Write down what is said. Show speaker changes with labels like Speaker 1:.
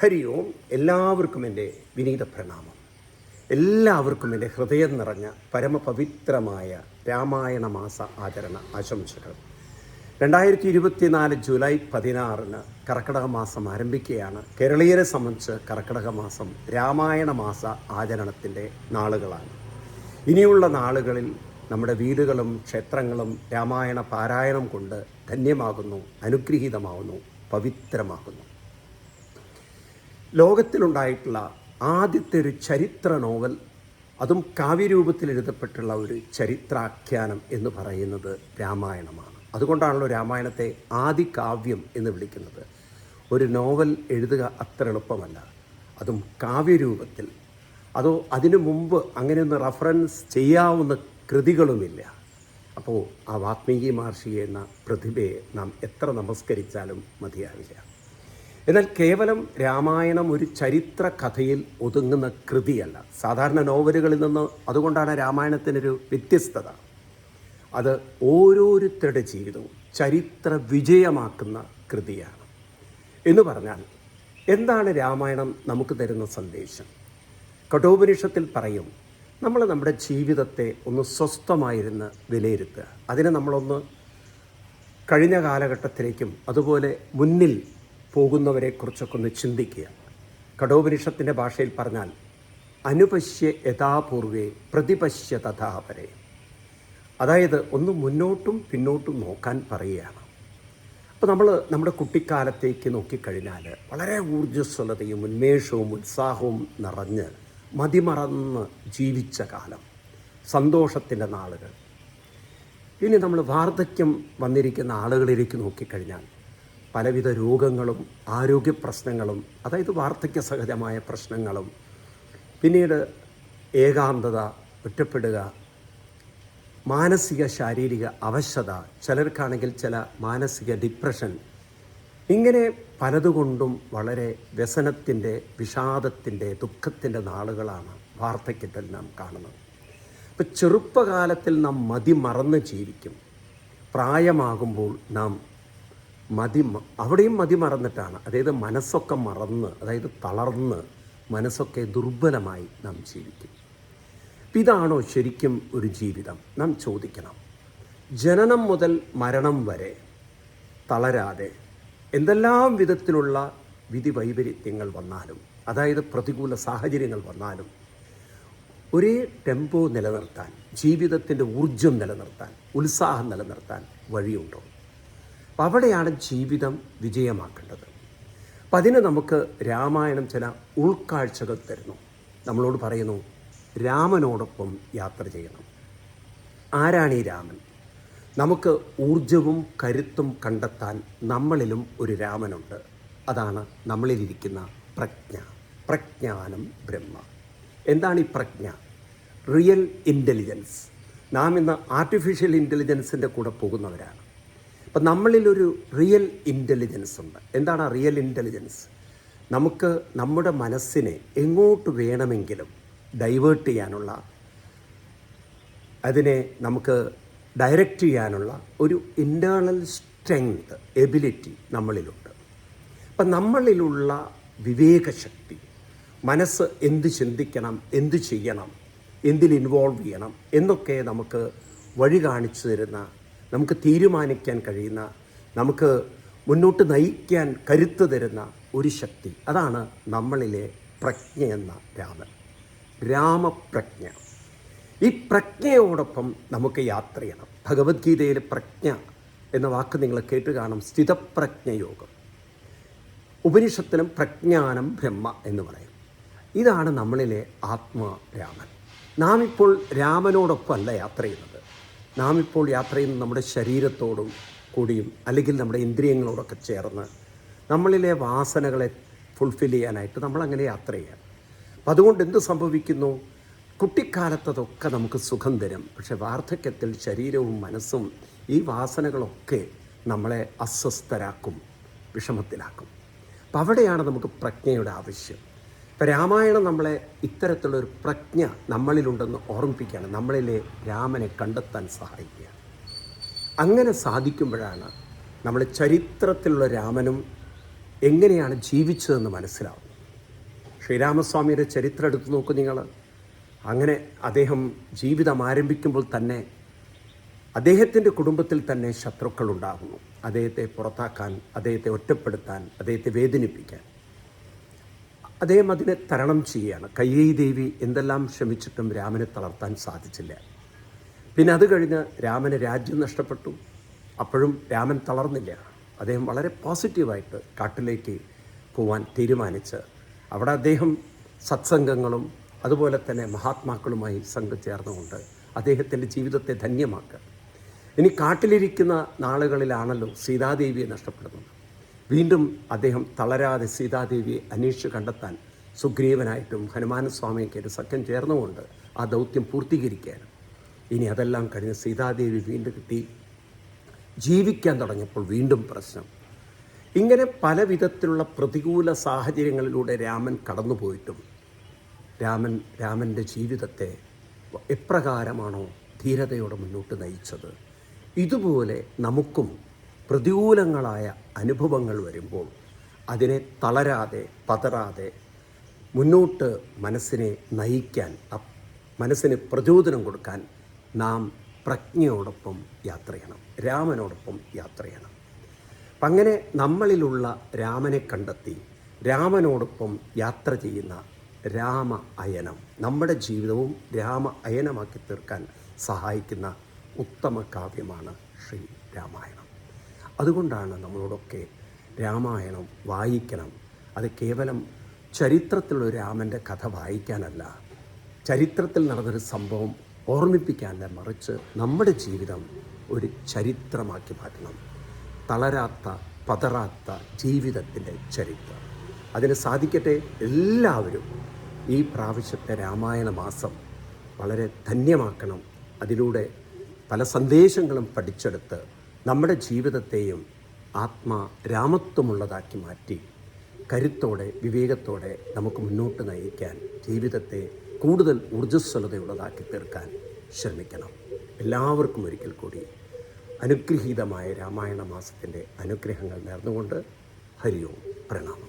Speaker 1: ഹരി ഓം എല്ലാവർക്കും എന്റെ വിനീത പ്രണാമം എല്ലാവർക്കും എന്റെ ഹൃദയം നിറഞ്ഞ പരമപവിത്രമായ രാമായണ മാസ ആചരണ ആശംസകൾ. രണ്ടായിരത്തി ഇരുപത്തിനാല് ജൂലൈ പതിനാറിന് കർക്കിടക മാസം ആരംഭിക്കുകയാണ്. കേരളീയരെ സംബന്ധിച്ച് കർക്കിടക മാസം രാമായണ മാസ ആചരണത്തിന്റെ നാളുകളാണ്. ഇനിയുള്ള നാളുകളിൽ നമ്മുടെ വീടുകളും ക്ഷേത്രങ്ങളും രാമായണ പാരായണം കൊണ്ട് ധന്യമാകുന്നു അനുഗ്രഹീതമാകുന്നു പവിത്രമാകുന്നു. ലോകത്തിലുണ്ടായിട്ടുള്ള ആദ്യത്തെ ഒരു ചരിത്ര നോവൽ അതും കാവ്യരൂപത്തിൽ എഴുതപ്പെട്ടുള്ള ഒരു ചരിത്രാഖ്യാനം എന്ന് പറയുന്നത് രാമായണമാണ്. അതുകൊണ്ടാണല്ലോ രാമായണത്തെ ആദി കാവ്യം എന്ന് വിളിക്കുന്നത്. ഒരു നോവൽ എഴുതുക അത്ര എളുപ്പമല്ല. അതും കാവ്യരൂപത്തിൽ. അതോ അതിനു മുമ്പ് അങ്ങനെയൊന്ന് റഫറൻസ് ചെയ്യാവുന്ന കൃതികളുമില്ല. അപ്പോൾ ആ വാത്മീകി മഹർഷി എന്ന പ്രതിഭയെ നാം എത്ര നമസ്കരിച്ചാലും മതിയാവില്ല. എന്നാൽ കേവലം രാമായണം ഒരു ചരിത്ര കഥയിൽ ഒതുങ്ങുന്ന കൃതിയല്ല. സാധാരണ നോവലുകളിൽ നിന്ന് അതുകൊണ്ടാണ് രാമായണത്തിനൊരു വ്യത്യസ്തത. അത് ഓരോരുത്തരുടെ ജീവിതവും ചരിത്ര വിജയമാക്കുന്ന കൃതിയാണ്. എന്ന് പറഞ്ഞാൽ എന്താണ് രാമായണം നമുക്ക് തരുന്ന സന്ദേശം? കഠോപനിഷത്തിൽ പറയും നമ്മൾ നമ്മുടെ ജീവിതത്തെ ഒന്ന് സ്വസ്ഥമായിരുന്ന് വിലയിരുത്തുക. അതിനെ നമ്മളൊന്ന് കഴിഞ്ഞ കാലഘട്ടത്തിലേക്കും അതുപോലെ മുന്നിൽ പോകുന്നവരെക്കുറിച്ചൊക്കെ ഒന്ന് ചിന്തിക്കുക. കഠോപനിഷത്തിന്റെ ഭാഷയിൽ പറഞ്ഞാൽ അനുപശ്യ യഥാപൂർവേ പ്രതിപശ്യ തഥാപരെ അതായത് ഒന്ന് മുന്നോട്ടും പിന്നോട്ടും നോക്കാൻ പറയുകയാണ്. അപ്പോൾ നമ്മൾ നമ്മുടെ കുട്ടിക്കാലത്തേക്ക് നോക്കിക്കഴിഞ്ഞാൽ വളരെ ഊർജസ്വലതയും ഉന്മേഷവും ഉത്സാഹവും നിറഞ്ഞ് മതിമറന്ന് ജീവിച്ച കാലം സന്തോഷത്തിന്റെ നാളുകൾ. ഇനി നമ്മൾ വാർദ്ധക്യം വന്നിരിക്കുന്ന ആളുകളിലേക്ക് നോക്കിക്കഴിഞ്ഞാൽ പലവിധ രോഗങ്ങളും ആരോഗ്യ പ്രശ്നങ്ങളും അതായത് വാർദ്ധക്യ സഹജമായ പ്രശ്നങ്ങളും പിന്നീട് ഏകാന്തത ഒറ്റപ്പെടുക മാനസിക ശാരീരിക അവശത ചിലർക്കാണെങ്കിൽ ചില മാനസിക ഡിപ്രഷൻ ഇങ്ങനെ പലതുകൊണ്ടും വളരെ വ്യസനത്തിന്റെ വിഷാദത്തിന്റെ ദുഃഖത്തിന്റെ നാളുകളാണ് വാർദ്ധക്യത്തിൽ നാം കാണുന്നത്. ഇപ്പം ചെറുപ്പകാലത്തിൽ നാം മതി മറന്ന് ജീവിക്കും. പ്രായമാകുമ്പോൾ നാം മതി അവിടെയും മതി മറന്നിട്ടാണ്. അതായത് മനസ്സൊക്കെ മറന്ന് അതായത് തളർന്ന് മനസ്സൊക്കെ ദുർബലമായി നാം ജീവിക്കും. ഇതാണോ ശരിക്കും ഒരു ജീവിതം? നാം ചോദിക്കണം. ജനനം മുതൽ മരണം വരെ തളരാതെ എന്തെല്ലാം വിധത്തിലുള്ള വിധി വൈപരീത്യങ്ങൾ വന്നാലും അതായത് പ്രതികൂല സാഹചര്യങ്ങൾ വന്നാലും ഒരേ ടെമ്പോ നിലനിർത്താൻ ജീവിതത്തിന്റെ ഊർജം നിലനിർത്താൻ ഉത്സാഹം നിലനിർത്താൻ വഴിയുണ്ടോ? അപ്പം അവിടെയാണ് ജീവിതം വിജയമാക്കേണ്ടത്. അപ്പം അതിന് നമുക്ക് രാമായണം ചില ഉൾക്കാഴ്ചകൾ തരുന്നു. നമ്മളോട് പറയുന്നു രാമനോടൊപ്പം യാത്ര ചെയ്യണം. ആരാണ് ഈ രാമൻ? നമുക്ക് ഊർജവും കരുത്തും കണ്ടെത്താൻ നമ്മളിലും ഒരു രാമനുണ്ട്. അതാണ് നമ്മളിലിരിക്കുന്ന പ്രജ്ഞ. പ്രജ്ഞാനം ബ്രഹ്മ. എന്താണ് ഈ പ്രജ്ഞ? റിയൽ ഇന്റലിജൻസ് നാം ഇന്ന് ആർട്ടിഫിഷ്യൽ ഇന്റലിജൻസിന്റെ കൂടെ പോകുന്നവരാണ്. അപ്പം നമ്മളിലൊരു റിയൽ ഇന്റലിജൻസ് ഉണ്ട്. എന്താണ് ആ റിയൽ ഇന്റലിജൻസ് നമുക്ക് നമ്മുടെ മനസ്സിനെ എങ്ങോട്ട് വേണമെങ്കിലും ഡൈവേർട്ട് ചെയ്യാനുള്ള അതിനെ നമുക്ക് ഡയറക്റ്റ് ചെയ്യാനുള്ള ഒരു ഇന്റേണൽ സ്ട്രെങ്ത് എബിലിറ്റി നമ്മളിലുണ്ട്. അപ്പം നമ്മളിലുള്ള വിവേകശക്തി മനസ്സ് എന്ത് ചിന്തിക്കണം എന്ത് ചെയ്യണം എന്തിൽ ഇൻവോൾവ് ചെയ്യണം എന്നൊക്കെ നമുക്ക് വഴി കാണിച്ചു തരുന്ന നമുക്ക് തീരുമാനിക്കാൻ കഴിയുന്ന നമുക്ക് മുന്നോട്ട് നയിക്കാൻ കരുത്ത് തരുന്ന ഒരു ശക്തി. അതാണ് നമ്മളിലെ പ്രജ്ഞ എന്ന രാമൻ. രാമപ്രജ്ഞ. ഈ പ്രജ്ഞയോടൊപ്പം നമുക്ക് യാത്ര ചെയ്യണം. ഭഗവത്ഗീതയിലെ പ്രജ്ഞ എന്ന വാക്ക് നിങ്ങൾ കേട്ട് കാണും. സ്ഥിതപ്രജ്ഞയോഗം ഉപനിഷത്തിലും പ്രജ്ഞാനം ബ്രഹ്മ എന്ന് പറയും. ഇതാണ് നമ്മളിലെ ആത്മരാമൻ നാം ഇപ്പോൾ രാമനോടൊപ്പമല്ല യാത്ര ചെയ്യുന്നത്. നാം ഇപ്പോൾ യാത്ര ചെയ്യുന്ന നമ്മുടെ ശരീരത്തോടും കൂടിയും അല്ലെങ്കിൽ നമ്മുടെ ഇന്ദ്രിയങ്ങളോടൊക്കെ ചേർന്ന് നമ്മളിലെ വാസനകളെ ഫുൾഫിൽ ചെയ്യാനായിട്ട് നമ്മളങ്ങനെ യാത്ര ചെയ്യാം. അപ്പം അതുകൊണ്ട് എന്ത് സംഭവിക്കുന്നു? കുട്ടിക്കാലത്തതൊക്കെ നമുക്ക് സുഖം തരും. പക്ഷെ വാർദ്ധക്യത്തിൽ ശരീരവും മനസ്സും ഈ വാസനകളൊക്കെ നമ്മളെ അസ്വസ്ഥരാക്കും വിഷമത്തിലാക്കും. അപ്പം അവിടെയാണ് നമുക്ക് പ്രജ്ഞയുടെ ആവശ്യം. ഇപ്പം രാമായണം നമ്മളെ ഇത്തരത്തിലുള്ളൊരു പ്രജ്ഞ നമ്മളിലുണ്ടെന്ന് ഓർമ്മിപ്പിക്കുകയാണ്. നമ്മളിലെ രാമനെ കണ്ടെത്താൻ സഹായിക്കുക അങ്ങനെ സാധിക്കുമ്പോഴാണ് നമ്മൾ ചരിത്രത്തിലുള്ള രാമനും എങ്ങനെയാണ് ജീവിച്ചതെന്ന് മനസ്സിലാവും ശ്രീരാമസ്വാമിയുടെ ചരിത്രം എടുത്തു നോക്കൂ നിങ്ങൾ. അങ്ങനെ അദ്ദേഹം ജീവിതം ആരംഭിക്കുമ്പോൾ തന്നെ അദ്ദേഹത്തിന്റെ കുടുംബത്തിൽ തന്നെ ശത്രുക്കൾ ഉണ്ടാകുന്നു അദ്ദേഹത്തെ പുറത്താക്കാൻ അദ്ദേഹത്തെ ഒറ്റപ്പെടുത്താൻ അദ്ദേഹത്തെ വേദനിപ്പിക്കാൻ. അദ്ദേഹം അതിനെ തരണം ചെയ്യുകയാണ്. കയ്യേ ദേവി എന്തെല്ലാം ശ്രമിച്ചിട്ടും രാമനെ തളർത്താൻ സാധിച്ചില്ല. പിന്നെ അത് കഴിഞ്ഞ് രാമന് രാജ്യം നഷ്ടപ്പെട്ടു. അപ്പോഴും രാമൻ തളർന്നില്ല. അദ്ദേഹം വളരെ പോസിറ്റീവായിട്ട് കാട്ടിലേക്ക് പോവാൻ തീരുമാനിച്ച് അവിടെ അദ്ദേഹം സത്സംഗങ്ങളും അതുപോലെ തന്നെ മഹാത്മാക്കളുമായി സംഘം ചേർന്നുകൊണ്ട് അദ്ദേഹത്തിന്റെ ജീവിതത്തെ ധന്യമാക്കുക. ഇനി കാട്ടിലിരിക്കുന്ന നാളുകളിലാണല്ലോ സീതാദേവിയെ നഷ്ടപ്പെടുന്നത്. വീണ്ടും അദ്ദേഹം തളരാതെ സീതാദേവിയെ അന്വേഷിച്ച് കണ്ടെത്താൻ സുഗ്രീവനായിട്ടും ഹനുമാനസ്വാമിയൊക്കെ സഖ്യം ചേർന്നുകൊണ്ട് ആ ദൗത്യം പൂർത്തീകരിക്കുകയാണ്. ഇനി അതെല്ലാം കഴിഞ്ഞ് സീതാദേവി വീണ്ടും കിട്ടി. ജീവിക്കാൻ തുടങ്ങിയപ്പോൾ വീണ്ടും പ്രശ്നം. ഇങ്ങനെ പല വിധത്തിലുള്ള പ്രതികൂല സാഹചര്യങ്ങളിലൂടെ രാമൻ കടന്നുപോയിട്ടും രാമൻ രാമന്റെ ജീവിതത്തെ എപ്രകാരമാണോ ധീരതയോടെ മുന്നോട്ട് നയിച്ചത്? ഇതുപോലെ നമുക്കും പ്രതികൂലങ്ങളായ അനുഭവങ്ങൾ വരുമ്പോൾ അതിനെ തളരാതെ പതറാതെ മുന്നോട്ട് മനസ്സിനെ നയിക്കാൻ മനസ്സിന് പ്രചോദനം കൊടുക്കാൻ നാം പ്രജ്ഞയോടൊപ്പം യാത്ര ചെയ്യണം രാമനോടൊപ്പം യാത്ര ചെയ്യണം. അപ്പം അങ്ങനെ നമ്മളിലുള്ള രാമനെ കണ്ടെത്തി രാമനോടൊപ്പം യാത്ര ചെയ്യുന്ന രാമ അയനം നമ്മുടെ ജീവിതവും രാമ അയനമാക്കി തീർക്കാൻ സഹായിക്കുന്ന ഉത്തമ കാവ്യമാണ് ശ്രീ രാമായണം. അതുകൊണ്ടാണ് നമ്മളോടൊക്കെ രാമായണം വായിക്കണം. അത് കേവലം ചരിത്രത്തിലുള്ള രാമന്റെ കഥ വായിക്കാനല്ല. ചരിത്രത്തിൽ നടന്നൊരു സംഭവം ഓർമ്മിപ്പിക്കാനല്ല മറിച്ച് നമ്മുടെ ജീവിതം ഒരു ചരിത്രമാക്കി മാറ്റണം. തളരാത്ത പതറാത്ത ജീവിതത്തിന്റെ ചരിത്രം. അതിന് സാധിക്കട്ടെ എല്ലാവരും ഈ പ്രാവശ്യത്തെ രാമായണ മാസം വളരെ ധന്യമാക്കണം. അതിലൂടെ പല സന്ദേശങ്ങളും പഠിച്ചെടുത്ത് നമ്മുടെ ജീവിതത്തെയും ആത്മാ രാമത്വമുള്ളതാക്കി മാറ്റി കരുത്തോടെ വിവേകത്തോടെ നമുക്ക് മുന്നോട്ട് നയിക്കാൻ ജീവിതത്തെ കൂടുതൽ ഊർജസ്വലതയുള്ളതാക്കി തീർക്കാൻ ശ്രമിക്കണം. എല്ലാവർക്കും ഒരിക്കൽ കൂടി അനുഗ്രഹീതമായ രാമായണ മാസത്തിന്റെ അനുഗ്രഹങ്ങൾ നേർന്നുകൊണ്ട് ഹരിയോ പ്രണാമം.